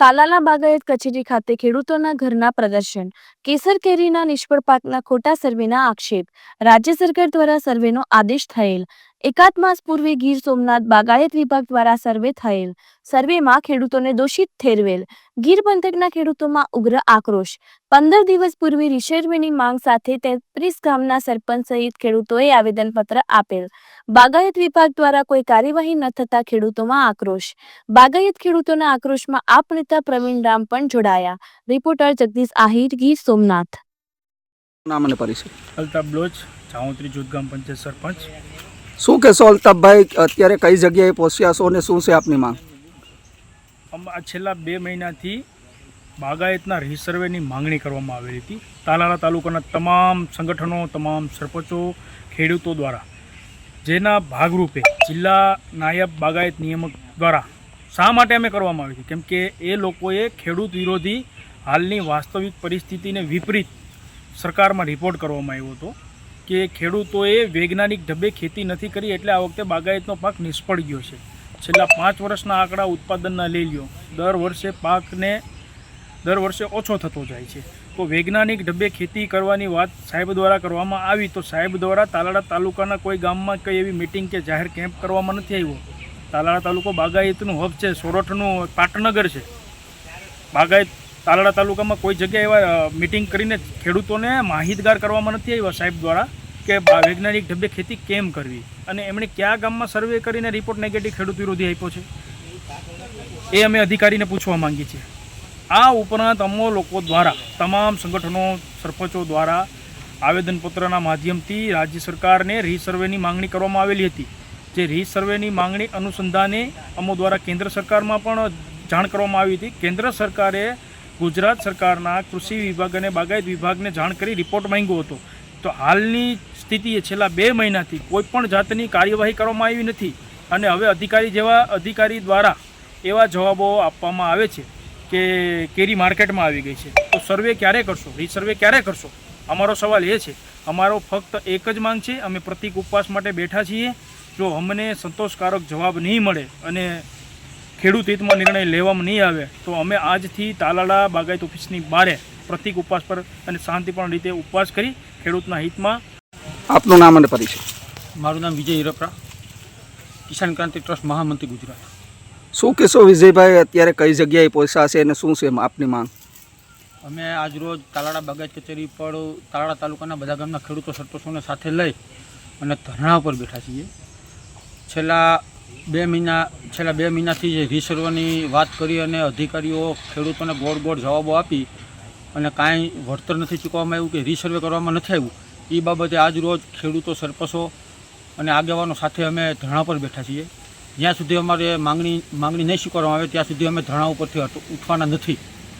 તાલાલા બાગાયત કચેરી ખાતે ખેડૂતોના ઘરના પ્રદર્શન. કેસર કેરીના નિષ્ફળ પાકના ખોટા સર્વેના આક્ષેપ. રાજ્ય સરકાર દ્વારા સર્વેનો આદેશ થયેલ. એકાદ માસ પૂર્વે ગીર સોમનાથ બાગાયત વિભાગ દ્વારા સર્વે થયેલ. સર્વેમાં ખેડૂતોને દોષિત ઠેરવેલ. ગીર પંથકના ખેડૂતોમાં ઉગ્ર આક્રોશ. પંદર દિવસ પૂર્વે રિસર્વેની માંગ સાથે તેત્રીસ ગામના સરપંચ સહિત ખેડૂતોએ આવેદનપત્ર આપેલ. બાગાયત વિભાગ દ્વારા કોઈ કાર્યવાહી ન થતા ખેડૂતોમાં આક્રોશ. બાગાયત ખેડૂતોના આક્રોશમાં આપ નેતા પ્રવીણ રામ પણ જોડાયા. રિપોર્ટર જગદીશ આહિર ગીર સોમનાથ. નામ અને પરિચય. અલ્તાફ બ્લોચ ચાઉત્રી જૂથ ગામ પંચાયત સરપંચ. શું કહેશો અલ્તાફભાઈ, અત્યારે કઈ જગ્યાએ પહોંચ્યા છો અને શું છે આપની માંગ? છેલ્લા બે મહિનાથી બાગાયતના રિસર્વેની માંગણી કરવામાં આવેલી હતી. તાલાલા તાલુકાના તમામ સંગઠનો, તમામ સરપંચો, ખેડૂતો દ્વારા જેના ભાગરૂપે જિલ્લા નાયબ બાગાયત નિયામક દ્વારા શા માટે અમે કરવામાં આવી હતી? કેમ કે એ લોકોએ ખેડૂત વિરોધી હાલની વાસ્તવિક પરિસ્થિતિને વિપરીત સરકારમાં રિપોર્ટ કરવામાં આવ્યો હતો. કે ખેડૂતોએ વૈજ્ઞાનિક ઢબે ખેતી નથી કરી એટલે આ વખતે બાગાયતનો પાક નિષ્ફળ ગયો છે. છેલ્લા પાંચ વર્ષના આંકડા ઉત્પાદનના લઈ લ્યો. દર વર્ષે પાકને, દર વર્ષે ઓછો થતો જાય છે. તો વૈજ્ઞાનિક ઢબે ખેતી કરવાની વાત સાહેબ દ્વારા કરવામાં આવી તો સાહેબ દ્વારા તાલાળા તાલુકાના કોઈ ગામમાં કંઈ એવી મિટિંગ કે જાહેર કેમ્પ કરવામાં નથી આવ્યો? તાલાળા તાલુકો બાગાયતનું હબ છે, સોરઠનું પાટનગર છે. બાગાયત તાલાળા તાલુકામાં કોઈ જગ્યાએ એવા મિટિંગ કરીને ખેડૂતોને માહિતગાર કરવામાં નથી આવ્યા સાહેબ દ્વારા કે વૈજ્ઞાનિક ઢબે ખેતી કેમ કરવી? અને એમણે કયા ગામમાં સર્વે કરીને રિપોર્ટ નેગેટિવ ખેડૂત વિરોધી આપ્યો છે? એ અમે અધિકારીને પૂછવા માંગીએ છીએ. આ ઉપરાંત અમો લોકો દ્વારા, તમામ સંગઠનો, સરપંચો દ્વારા આવેદનપત્રના માધ્યમથી રાજ્ય સરકારને રીસર્વેની માંગણી કરવામાં આવેલી હતી. જે રીસર્વેની માંગણી અનુસંધાને અમો દ્વારા કેન્દ્ર સરકારમાં પણ જાણ કરવામાં આવી હતી. કેન્દ્ર સરકારે ગુજરાત સરકારના કૃષિ વિભાગ અને બાગાયત વિભાગને જાણ કરી રિપોર્ટ માંગ્યો હતો. તો હાલની સ્થિતિએ છેલ્લા બે મહિનાથી કોઈ પણ જાતની કાર્યવાહી કરવામાં આવી નથી અને હવે અધિકારી જેવા અધિકારી દ્વારા એવા જવાબો આપવામાં આવે છે કે કેરી માર્કેટમાં આવી ગઈ છે. તો સર્વે ક્યારે કરશો? રીસર્વે ક્યારે કરશો? અમારો સવાલ એ છે. અમારો ફક્ત એક જ માંગ છે. અમે પ્રતિક ઉપવાસ માટે બેઠા છીએ. જો અમને સંતોષકારક જવાબ નહીં મળે અને ખેડૂત હિતમાં નિર્ણય લેવામાં નહીં આવે તો અમે આજથી તાલાળા બાગાયત ઓફિસની બારે પ્રતિક ઉપવાસ પર અને શાંતિપૂર્ણ રીતે ઉપવાસ કરી ખેડૂતના હિતમાં આપનું નામ અને પરિચય. મારું નામ વિજય હિરપરા કિસાન ક્રાંતિ ટ્રસ્ટ મહામંત્રી ગુજરાત. શું કહેશો વિજયભાઈ અત્યારે કઈ જગ્યાએ પહોંચ્યા છે અને શું છે આપની માંગ? અમે આજરોજ તાલાળા બાગાયત કચેરી પર તાલાળા તાલુકાના બધા ગામના ખેડૂતો સરપંચોને સાથે લઈ અને ધરણા પર બેઠા છીએ. છેલ્લા બે મહિના, છેલ્લા બે મહિનાથી જે રીસર્વની વાત કરી અને અધિકારીઓ ખેડૂતોને ગોળ ગોળ જવાબો આપી અને કાંઈ વળતર નથી ચૂકવવામાં આવ્યું કે રીસર્વે કરવામાં નથી આવ્યું એ બાબતે આજરોજ ખેડૂતો સરપંચો અને આગેવાનો સાથે અમે ધરણા પર બેઠા છીએ. જ્યાં સુધી અમારે માંગણી માંગણી નહીં સ્વીકારવામાં આવે, ત્યાં સુધી અમે ધરણા ઉપરથી ઉઠવાના નથી.